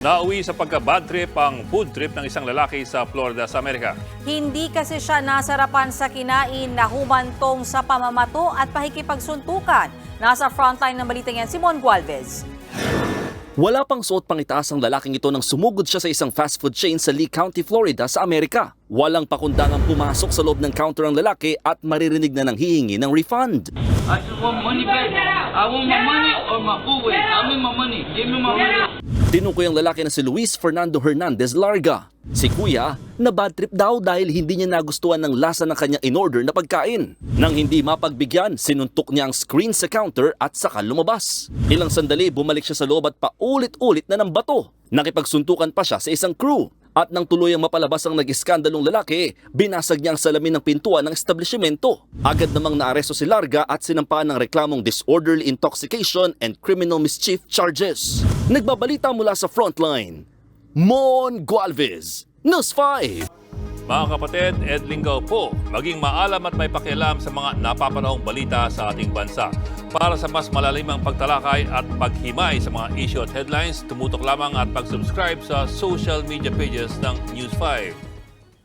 Nauwi sa pagka-bad trip ang food trip ng isang lalaki sa Florida sa Amerika. Hindi kasi siya nasarapan sa kinain na humantong sa pamamato at pakikipagsuntukan. Nasa frontline ng balita yan, Simon Gualvez. Wala pang suot pang itaas ang lalaking ito nang sumugod siya sa isang fast food chain sa Lee County, Florida sa Amerika. Walang pakundangang pumasok sa loob ng counter ang lalaki at maririnig na nang hihingi ng refund. I just want money back. I want my money or my food. I mean my money. Give me my money. Tinukoy ang lalaki na si Luis Fernando Hernandez Larga. Si kuya, na bad trip daw dahil hindi niya nagustuhan ng lasa ng kanyang in-order na pagkain. Nang hindi mapagbigyan, sinuntok niya ang screen sa counter at saka lumabas. Ilang sandali, bumalik siya sa loob at paulit-ulit na ng bato. Nakipagsuntukan pa siya sa isang crew. At nang tuluyang mapalabas ang nag-iskandalong lalaki, binasag niya ang salamin ng pintuan ng establishmento. Agad namang naaresto si Larga at sinampaan ng reklamong disorderly intoxication and criminal mischief charges. Nagbabalita mula sa frontline, Mon Gualvez, News 5. Mga kapatid, Ed Lingaw po, maging maalam at may pakialam sa mga napapanahong balita sa ating bansa. Para sa mas malalimang pagtalakay at paghimay sa mga issue at headlines, tumutok lamang at pag-subscribe sa social media pages ng News 5.